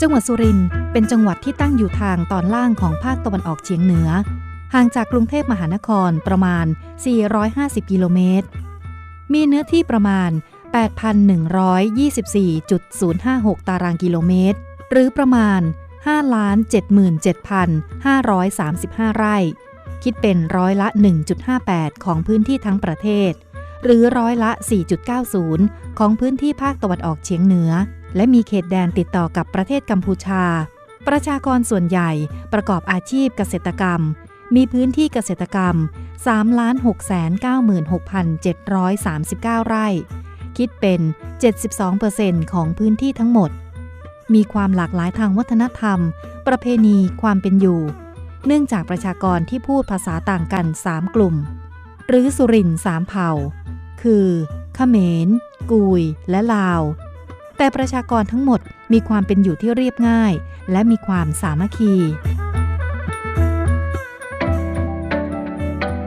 จังหวัดสุรินทร์เป็นจังหวัดที่ตั้งอยู่ทางตอนล่างของภาคตะวันออกเฉียงเหนือ ห่างจากกรุงเทพมหานครประมาณ 450 กิโลเมตร มีเนื้อที่ประมาณ 8,124.056 ตารางกิโลเมตร หรือประมาณ 5,77,535 ไร่ คิดเป็นร้อยละ 1.58 ของพื้นที่ทั้งประเทศ หรือร้อยละ 4.90 ของพื้นที่ภาคตะวันออกเฉียงเหนือ และมีเขตแดนติดต่อกับประเทศกัมพูชา ประชากรส่วนใหญ่ประกอบอาชีพเกษตรกรรม มีพื้นที่เกษตรกรรม 3,696,739 ไร่ คิดเป็น 72%ของพื้นที่ทั้งหมด มีความหลากหลายทางวัฒนธรรม ประเพณีความเป็นอยู่ เนื่องจากประชากรที่พูดภาษาต่างกัน 3 กลุ่ม หรือสุรินทร์สามเผ่า คือขเขมร กุย และลาว แต่ประชากรทั้งหมดมีความเป็นอยู่ที่เรียบง่าย และมีความสามัคคี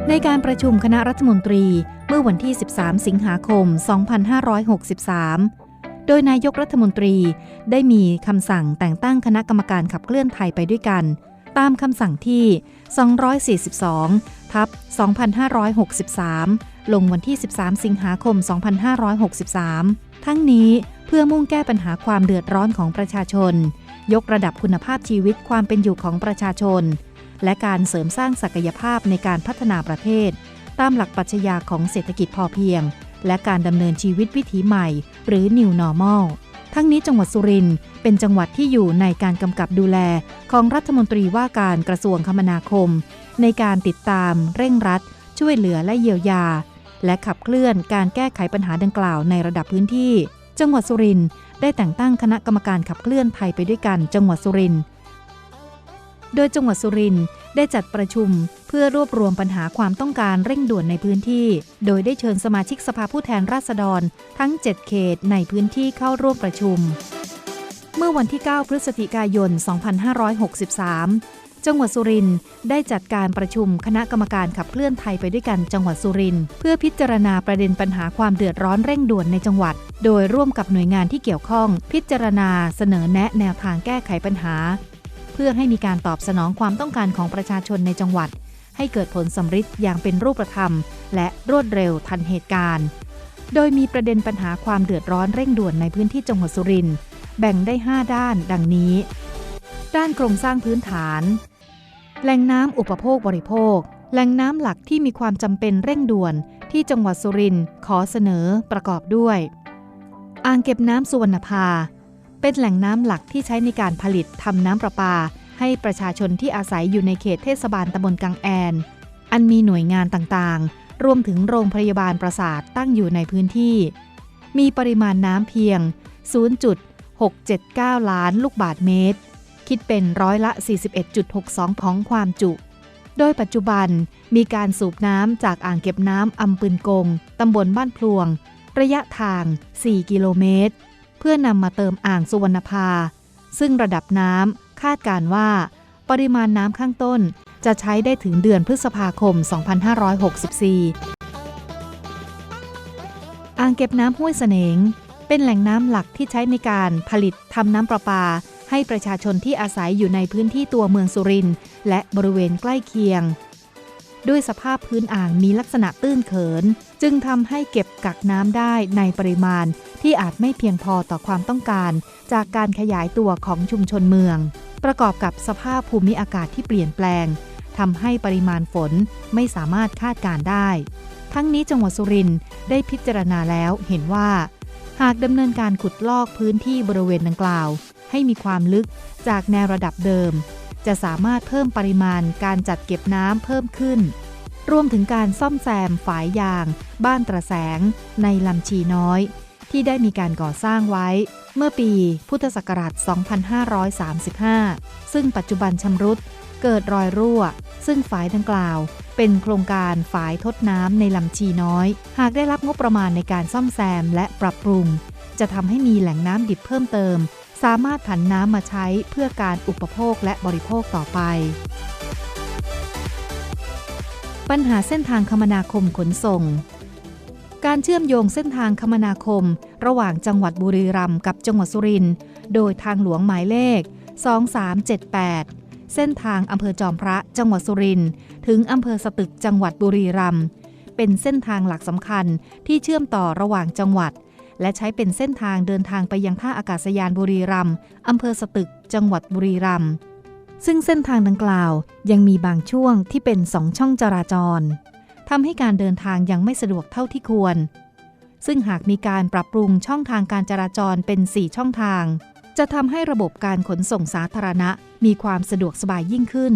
ในการประชุมคณะรัฐมนตรีเมื่อวันที่ 13 สิงหาคม 2563โดยนายกรัฐมนตรีได้มีคำสั่งแต่งตั้งคณะกรรมการขับเคลื่อนไทยไปด้วยกัน ตามคำสั่งที่ 242 ทับ 2563 ลงวันที่ 13 สิงหาคม 2563 ทั้งนี้เพื่อมุ่งแก้ปัญหาความเดือดร้อนของประชาชน ยกระดับคุณภาพชีวิตความเป็นอยู่ของประชาชน และการเสริมสร้างศักยภาพในการพัฒนาประเทศ ตามหลักปรัชญาของเศรษฐกิจพอเพียง และการดำเนินชีวิตวิถีใหม่ หรือ New Normal ทั้งนี้จังหวัดสุรินทร์เป็นจังหวัดที่อยู่ในการกำกับดูแลของรัฐมนตรีว่าการกระทรวงคมนาคม ในการติดตามเร่งรัด ช่วยเหลือและเยียวยา และขับเคลื่อนการแก้ไขปัญหาดังกล่าวในระดับพื้นที่ จังหวัดสุรินทร์ได้แต่งตั้งคณะกรรมการขับเคลื่อนไทยไปด้วยกัน จังหวัดสุรินทร์โดยจังหวัดสุรินทร์ได้จัดประชุมเพื่อรวบรวมปัญหาความต้องการเร่งด่วนในพื้นที่ โดยได้เชิญสมาชิกสภาผู้แทนราษฎรทั้ง 7 เขตในพื้นที่เข้าร่วมประชุม เมื่อวันที่ 9 พฤศจิกายน 2563 จังหวัดสุรินทร์ได้จัดการประชุมคณะกรรมการขับเคลื่อนไทยไปด้วยกันจังหวัดสุรินทร์เพื่อพิจารณาประเด็นปัญหาความเดือดร้อนเร่งด่วนในจังหวัด โดยร่วมกับหน่วยงานที่เกี่ยวข้อง พิจารณาเสนอแนะแนวทางแก้ไขปัญหา เพื่อให้มีการตอบสนองความต้องการของประชาชนในจังหวัด ให้เกิดผลสำฤทธิ์อย่างเป็นรูปธรรม และรวดเร็วทันเหตุการณ์ โดยมีประเด็นปัญหาความเดือดร้อนเร่งด่วนในพื้นที่จังหวัดสุรินทร์แบ่งได้ 5 ด้าน ดังนี้ ด้านโครงสร้างพื้นฐาน แหล่งน้ำอุปโภคบริโภค แหล่งน้ำหลักที่มีความจำเป็นเร่งด่วน ที่จังหวัดสุรินทร์ขอเสนอประกอบด้วย อ่างเก็บน้ำสุวรรณภา เป็นแหล่งน้ำหลักที่ใช้ในการผลิตทำน้ำประปา ให้ประชาชนที่อาศัยอยู่ในเขตเทศบาลตำบลกังแอน อันมีหน่วยงานต่างๆ รวมถึงโรงพยาบาลประสาทตั้งอยู่ในพื้นที่ มีปริมาณน้ำเพียง 0.679 ล้านลูกบาทเมตร คิดเป็นร้อยละ 41.62 ของความจุ โดยปัจจุบันมีการสูบน้ำจากอ่างเก็บน้ำอำปืนกง ตำบลบ้านพลวง ระยะทาง 4 กิโลเมตร เพื่อนำมาเติมอ่างสุวรรณภา ซึ่งระดับน้ำคาดการว่า ปริมาณน้ำข้างต้นจะใช้ได้ถึงเดือนพฤษภาคม 2564อ่างเก็บน้ำห้วยเสนง เป็นแหล่งน้ำหลักที่ใช้ในการผลิตทำน้ำประปา ให้ประชาชนที่อาศัยอยู่ในพื้นที่ตัวเมืองสุรินทร์และบริเวณใกล้เคียง ด้วยสภาพพื้นอ่างมีลักษณะตื้นเขิน จึงทำให้เก็บกักน้ำได้ในปริมาณที่อาจไม่เพียงพอต่อความต้องการ จากการขยายตัวของชุมชนเมือง ประกอบกับสภาพภูมิอากาศที่เปลี่ยนแปลงทำให้ปริมาณฝนไม่สามารถคาดการได้ ทั้งนี้จังหวัดสุรินทร์ได้พิจารณาแล้วเห็นว่า หากดำเนินการขุดลอกพื้นที่บริเวณดังกล่าว ให้มีความลึกจากแนวระดับเดิม จะสามารถเพิ่มปริมาณการจัดเก็บน้ำเพิ่มขึ้น รวมถึงการซ่อมแซมฝายยาง บ้านตระแสง ในลำชีน้อย ที่ได้มีการก่อสร้างไว้ เมื่อปีพุทธศักราช 2535 ซึ่งปัจจุบันชำรุดเกิดรอยรั่ว ซึ่งฝายดังกล่าว เป็นโครงการฝายทดน้ำในลำชีน้อย หากได้รับงบประมาณในการซ่อมแซมและปรับปรุง จะทำให้มีแหล่งน้ำดิบเพิ่มเติม สามารถผันน้ำมาใช้เพื่อการอุปโภคและบริโภคต่อไป ปัญหาเส้นทางคมนาคมขนส่ง การเชื่อมโยงเส้นทางคมนาคม ระหว่างจังหวัดบุรีรัมย์กับจังหวัดสุรินทร์โดยทางหลวงหมายเลข 2378 เส้นทางอำเภอจอมพระจังหวัดสุรินทร์ถึงอำเภอสตึกจังหวัดบุรีรัมย์เป็นเส้นทางหลักสำคัญที่เชื่อมต่อระหว่างจังหวัด และใช้เป็นเส้นทางเดินทางไปยังท่าอากาศยานบุรีรัมย์อำเภอสตึก จังหวัดบุรีรัมย์ซึ่งเส้นทางดังกล่าวยังมีบางช่วงที่เป็นสองช่องจราจรทำให้การเดินทางยังไม่สะดวกเท่าที่ควร ซึ่งหากมีการปรับปรุงช่องทางการจราจรเป็น 4 ช่องทาง จะทำให้ระบบการขนส่งสาธารณะมีความสะดวกสบายยิ่งขึ้น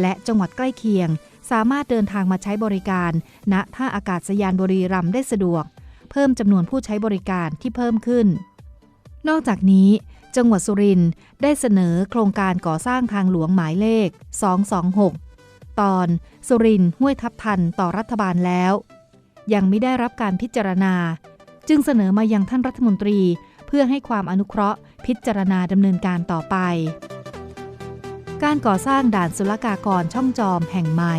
และจังหวัดใกล้เคียงสามารถเดินทางมาใช้บริการ ณ ท่าอากาศยานบุรีรัมย์ได้สะดวก เพิ่มจำนวนผู้ใช้บริการที่เพิ่มขึ้น นอกจากนี้ จังหวัดสุรินทร์ได้เสนอโครงการก่อสร้างทางหลวงหมายเลข 226 ตอนสุรินทร์ห้วยทับทันต่อรัฐบาลแล้ว ยังไม่ได้รับการพิจารณา จึงเสนอมายังท่านรัฐมนตรี เพื่อให้ความอนุเคราะห์ พิจารณาดำเนินการต่อไป การก่อสร้างด่านศุลกากรช่องจอมแห่งใหม่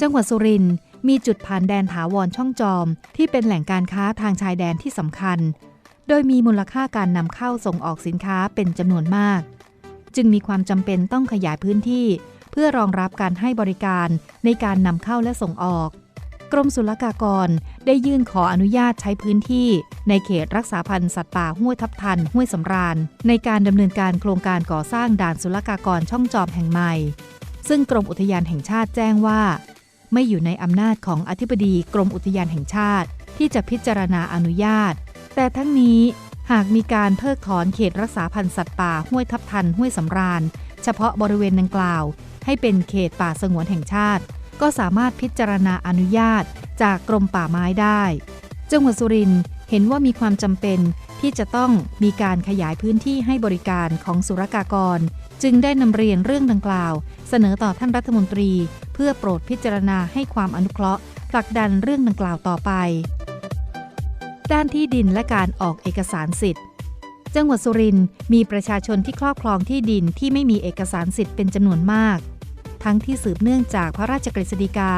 จังหวัดสุรินทร์ มีจุดผ่านแดนถาวรช่องจอม ที่เป็นแหล่งการค้าทางชายแดนที่สำคัญ โดยมีมูลค่าการนำเข้าส่งออกสินค้าเป็นจำนวนมาก จึงมีความจำเป็นต้องขยายพื้นที่ เพื่อรองรับการให้บริการในการนำเข้าและส่งออก กรมศุลกากรได้ยื่นขออนุญาตใช้พื้นที่ ในเขตรักษาพันธุ์สัตว์ป่าห้วยทับทันห้วยสำราญ ในการดำเนินการโครงการก่อสร้างด่านศุลกากรช่องจอมแห่งใหม่ ซึ่งกรมอุทยานแห่งชาติแจ้งว่า ไม่อยู่ในอำนาจของอธิบดีกรมอุทยานแห่งชาติ ที่จะพิจารณาอนุญาต แต่ทั้งนี้หากมีการเพิกถอนเขตรักษาพันธุ์สัตว์ป่าห้วยทับทันห้วยสำราญ เฉพาะบริเวณดังกล่าว ให้เป็นเขตป่าสงวนแห่งชาติ ก็สามารถพิจารณาอนุญาตจากกรมป่าไม้ได้ จังหวัดสุรินทร์เห็นว่ามีความจำเป็นที่จะต้องมีการขยายพื้นที่ให้บริการของสุรกากร จึงได้นำเรียนเรื่องดังกล่าว เสนอต่อท่านรัฐมนตรี เพื่อโปรดพิจารณาให้ความอนุเคราะห์ผลักดันเรื่องดังกล่าวต่อไป ด้านที่ดินและการออกเอกสารสิทธิ์จังหวัดสุรินทร์มีประชาชนที่ครอบครองที่ดินที่ไม่มีเอกสารสิทธิ์เป็นจำนวนมาก ทั้งที่สืบเนื่องจากพระราชกฤษฎีกา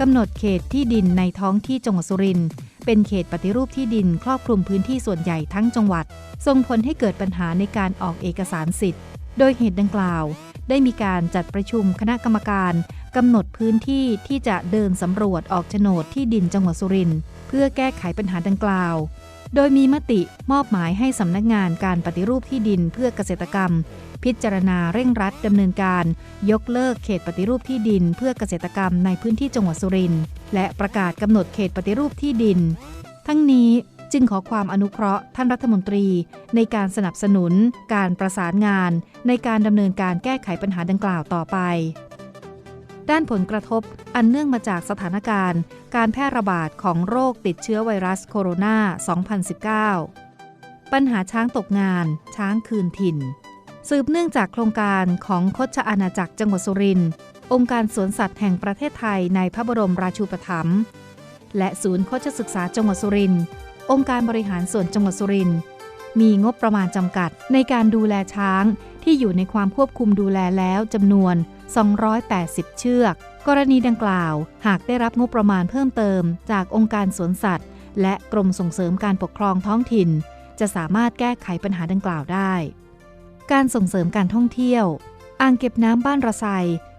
กำหนดเขตที่ดินในท้องที่จังหวัดสุรินทร์เป็นเขตปฏิรูปที่ดินครอบคลุมพื้นที่ส่วนใหญ่ทั้งจังหวัดส่งผลให้เกิดปัญหาในการออกเอกสารสิทธิ์ โดยเหตุดังกล่าว ได้มีการจัดประชุมคณะกรรมการกำหนดพื้นที่ที่จะเดินสำรวจออกโฉนดที่ดินจังหวัดสุรินทร์เพื่อแก้ไขปัญหาดังกล่าว โดยมีมติมอบหมายให้สำนักงานการปฏิรูปที่ดินเพื่อเกษตรกรรม พิจารณาเร่งรัดดำเนินการ ยกเลิกเขตปฏิรูปที่ดิน เพื่อเกษตรกรรมในพื้นที่จังหวัดสุรินทร์และประกาศกำหนดเขตปฏิรูปที่ดิน ทั้งนี้ จึงขอความอนุเคราะห์ท่านรัฐมนตรี ในการสนับสนุน การประสานงาน ในการดำเนินการแก้ไขปัญหาดังกล่าวต่อไป ด้านผลกระทบอันเนื่องมาจากสถานการณ์ การแพร่ระบาดของโรคติดเชื้อไวรัสโคโรนา 2019 ปัญหาช้างตกงาน ช้างคืนถิ่น สืบเนื่องจากโครงการของคดชอาณาจักรจังหวัดสุรินทร์องค์การสวนสัตว์แห่งประเทศไทยในพระบรมราชูปถัมภ์และศูนย์โคชศึกษาจังหวัดสุรินทร์ องค์การบริหารส่วนจังหวัดสุรินทร์มีงบประมาณจำกัดในการดูแลช้างที่อยู่ในความควบคุมดูแลแล้วจำนวน 280 เชือก กรณีดังกล่าว หากได้รับงบประมาณเพิ่มเติม จากองค์การสวนสัตว์ และกรมส่งเสริมการปกครองท้องถิ่น จะสามารถแก้ไขปัญหาดังกล่าวได้ การส่งเสริมการท่องเที่ยว อ่างเก็บน้ำบ้านระไซ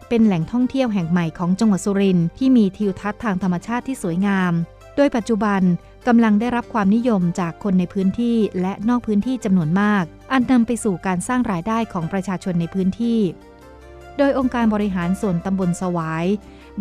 เป็นแหล่งท่องเที่ยวแห่งใหม่ของจังหวัดสุรินทร์ที่มีทิวทัศน์ทางธรรมชาติที่สวยงาม โดยปัจจุบัน กำลังได้รับความนิยมจากคนในพื้นที่และนอกพื้นที่จำนวนมาก อันนำไปสู่การสร้างรายได้ของประชาชนในพื้นที่ โดยองค์การบริหารส่วนตำบลสวาย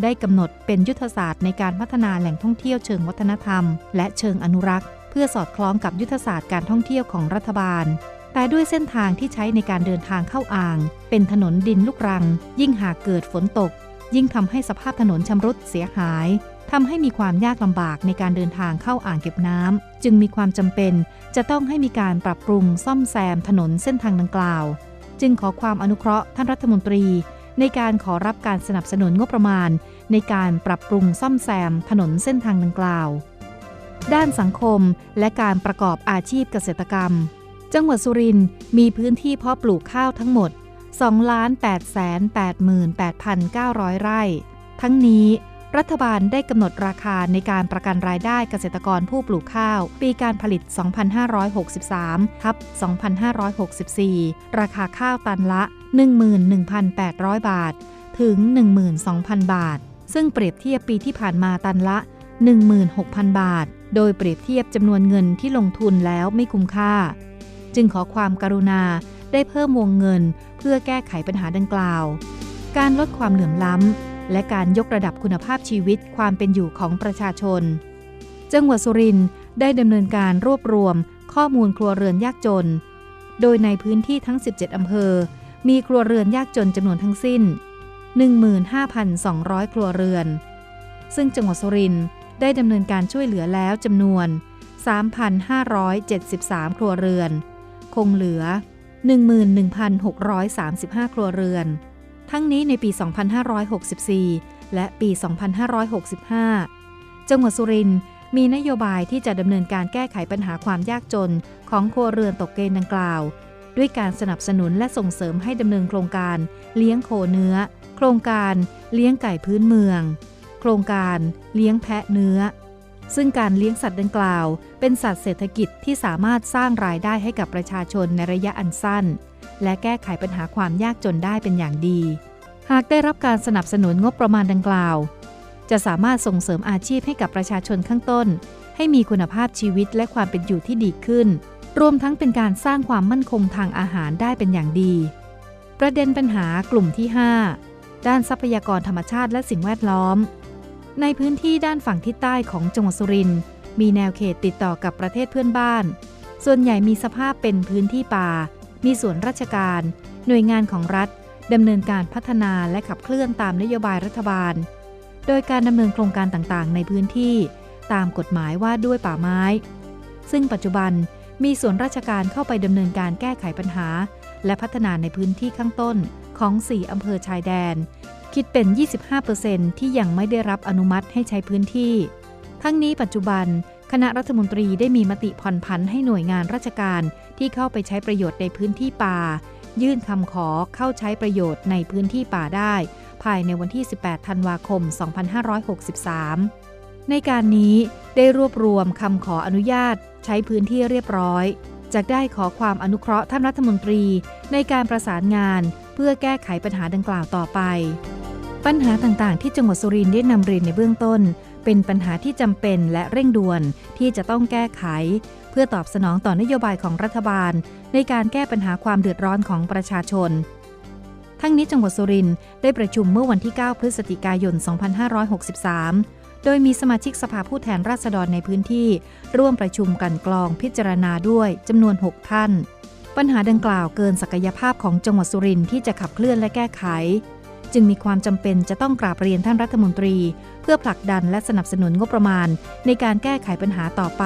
ได้กำหนดเป็นยุทธศาสตร์ในการพัฒนาแหล่งท่องเที่ยวเชิงวัฒนธรรม และเชิงอนุรักษ์ เพื่อสอดคล้องกับยุทธศาสตร์การท่องเที่ยวของรัฐบาล แต่ด้วยเส้นทางที่ใช้ในการเดินทางเข้าอ่าง เป็นถนนดินลูกรัง ยิ่งหากเกิดฝนตก ยิ่งทำให้สภาพถนนชำรุดเสียหาย ทำให้มีความยากลำบากในการเดินทางเข้าอ่างเก็บน้ำจึงมีความจำเป็น จะต้องให้มีการปรับปรุงซ่อมแซมถนนเส้นทางดังกล่าว จึงขอความอนุเคราะห์ท่านรัฐมนตรี ในการขอรับการสนับสนุนงบประมาณ ในการปรับปรุงซ่อมแซมถนนเส้นทางดังกล่าว ด้านสังคมและการประกอบอาชีพเกษตรกรรม จังหวัดสุรินทร์มีพื้นที่เพาะปลูกข้าวทั้งหมด 2 8 8 8 9 0 0 ไร่ ทั้งนี้ รัฐบาลได้กำหนดราคาในการประกันรายได้เกษตรกรผู้ปลูกข้าว ปีการผลิต 2563 ทับ 2564 ราคาข้าวตันละ 11,800 บาท ถึง 12,000 บาท ซึ่งเปรียบเทียบปีที่ผ่านมาตันละ 16,000 บาท โดยเปรียบเทียบจำนวนเงินที่ลงทุนแล้วไม่คุ้มค่า จึงขอความกรุณาได้เพิ่มวงเงินเพื่อแก้ไขปัญหาดังกล่าว การลดความเหลื่อมล้ำ และการยกระดับคุณภาพชีวิตความเป็นอยู่ของประชาชน จังหวัดสุรินทร์ได้ดำเนินการรวบรวม ข้อมูลครัวเรือนยากจน โดยในพื้นที่ทั้ง 17 อำเภอ มีครัวเรือนยากจนจำนวนทั้งสิ้น 15,200 ครัวเรือน ซึ่งจังหวัดสุรินทร์ได้ดำเนินการช่วยเหลือแล้วจำนวน 3,573 ครัวเรือน คงเหลือ 11,635 ครัวเรือน ทั้งนี้ในปี 2564 และปี 2565 จังหวัดสุรินทร์มีนโยบายที่จะดำเนินการแก้ไขปัญหาความยากจนของครัวเรือนตกเกณฑ์ดังกล่าว ด้วยการสนับสนุนและส่งเสริมให้ดำเนินโครงการเลี้ยงโคเนื้อ โครงการเลี้ยงไก่พื้นเมือง โครงการเลี้ยงแพะเนื้อ ซึ่งการเลี้ยงสัตว์ดังกล่าว เป็นสัตว์เศรษฐกิจที่สามารถสร้างรายได้ให้กับประชาชนในระยะอันสั้น และแก้ไขปัญหาความยากจนได้เป็นอย่างดี หากได้รับการสนับสนุนงบประมาณดังกล่าว จะสามารถส่งเสริมอาชีพให้กับประชาชนข้างต้น ให้มีคุณภาพชีวิตและความเป็นอยู่ที่ดีขึ้น รวมทั้งเป็นการสร้างความมั่นคงทางอาหารได้เป็นอย่างดี ประเด็นปัญหากลุ่มที่ 5 ด้านทรัพยากรธรรมชาติและสิ่งแวดล้อม ในพื้นที่ด้านฝั่งทิศใต้ของจังหวัดสุรินทร์มีแนวเขตติดต่อกับประเทศเพื่อนบ้าน ส่วนใหญ่มีสภาพเป็นพื้นที่ป่า มีส่วนราชการ หน่วยงานของรัฐดำเนินการพัฒนาและขับเคลื่อนตามนโยบายรัฐบาล โดยการดำเนินโครงการต่างๆ ในพื้นที่ ตามกฎหมายว่าด้วยป่าไม้ ซึ่งปัจจุบันมีส่วนราชการเข้าไปดำเนินการแก้ไขปัญหา และพัฒนาในพื้นที่ข้างต้นของ 4 อำเภอชายแดน คิดเป็น 25%ที่ยังไม่ได้รับอนุมัติให้ใช้พื้นที่ ทั้งนี้ปัจจุบัน คณะรัฐมนตรีได้มีมติผ่อนผันให้หน่วยงานราชการที่เข้าไปใช้ประโยชน์ในพื้นที่ป่า ยื่นคำขอเข้าใช้ประโยชน์ในพื้นที่ป่าได้ ภายในวันที่ 18 ธันวาคม 2563 ในการนี้ได้รวบรวมคำขออนุญาต ใช้พื้นที่เรียบร้อยจากได้ขอความอนุเคราะห์ท่านรัฐมนตรี ในการประสานงาน เพื่อแก้ไขปัญหาดังกล่าวต่อไป ปัญหาต่างๆ ที่จังหวัดสุรินทร์ได้นำเรียนในเบื้องต้น เป็นปัญหาที่จำเป็นและเร่งด่วนที่จะต้องแก้ไข เพื่อตอบสนองต่อนโยบายของรัฐบาล ในการแก้ปัญหาความเดือดร้อนของประชาชน ทั้งนี้จังหวัดสุรินทร์ได้ประชุมเมื่อวันที่ 9 พฤศจิกายน 2563 โดยมีสมาชิกสภาผู้แทนราษฎรในพื้นที่ ร่วมประชุมกันกรองพิจารณาด้วยจำนวน 6 ท่าน ปัญหาดังกล่าวเกินศักยภาพของจังหวัดสุรินทร์ที่จะขับเคลื่อนและแก้ไข จึงมีความจำเป็นจะต้องกราบเรียนท่านรัฐมนตรี เพื่อผลักดันและสนับสนุนงบประมาณในการแก้ไขปัญหาต่อไป